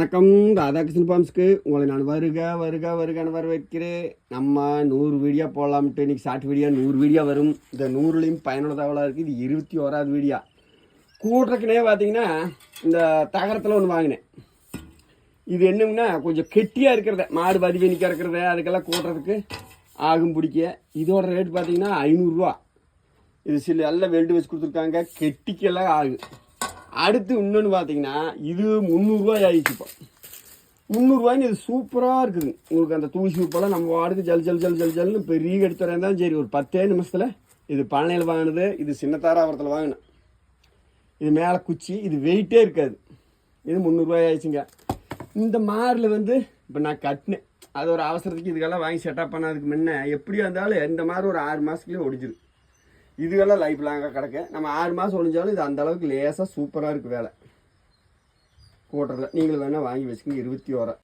வணக்கம். ராதாகிருஷ்ணன் பாம்ஸ்க்கு உங்களை நான் வருக வருக வருகன்னு வரவேற்கிறேன். நம்ம நூறு வீடியோ போடலாம்ட்டு இன்றைக்கி ஷார்ட் வீடியோ நூறு வீடியோ வரும். இந்த நூறுலேயும் பயனுள்ள தகவலாக இருக்குது இது இருபத்தி ஓராவது வீடியோ. கூட்டுறக்குனே பார்த்தீங்கன்னா இந்த தகரத்தில் ஒன்று வாங்கினேன். இது என்னங்கன்னா கொஞ்சம் கெட்டியாக இருக்கிறத மாடு பதிவு நிற்க இருக்கிறத அதுக்கெல்லாம் கூட்டுறதுக்கு ஆகும் பிடிக்க. இதோட ரேட் பார்த்தீங்கன்னா ஐநூறுரூவா இது சில எல்லாம் வெல்டு வச்சு கொடுத்துருக்காங்க. கெட்டிக்கெல்லாம் ஆகும் அடுத்து இன்னொன்று பார்த்தீங்கன்னா இது முந்நூறுரூவாய் ஆயிடுச்சு இப்போ. இது சூப்பராக இருக்குது. உங்களுக்கு அந்த தூசி உப்பெல்லாம் நம்ம வாடுக்கு ஜல் ஜல் ஜல் ஜல் ஜல்னு பெரிய எடுத்து தான் சரி ஒரு பத்தே நிமிஷத்தில் இது பழனியில் வாங்கினது இது சின்ன தாராபுரத்தில் வாங்கினேன். இது மேலே குச்சி இது வெயிட்டே இருக்காது. இது முந்நூறுரூவாய் ஆயிடுச்சுங்க. இந்த மாரில் வந்து இப்போ நான் கட்டினேன். அது ஒரு அவசரத்துக்கு இதுக்கெல்லாம் வாங்கி செட்டப் பண்ணதுக்கு முன்ன எப்படியா இருந்தாலும் இந்த மாதிரி ஒரு ஆறு மாதத்துலேயே ஒடிஞ்சிரு இதுவெல்லாம் லைஃப் லாங்காக கிடக்கு. நம்ம ஆறு மாதம் ஒழிஞ்சாலும் இது அந்த அளவுக்கு லேசாக சூப்பராக இருக்குது வேலை. கூட்டுறதுல நீங்களும் வேணால் வாங்கி வச்சுக்கோங்க இருபத்தி ஓரம்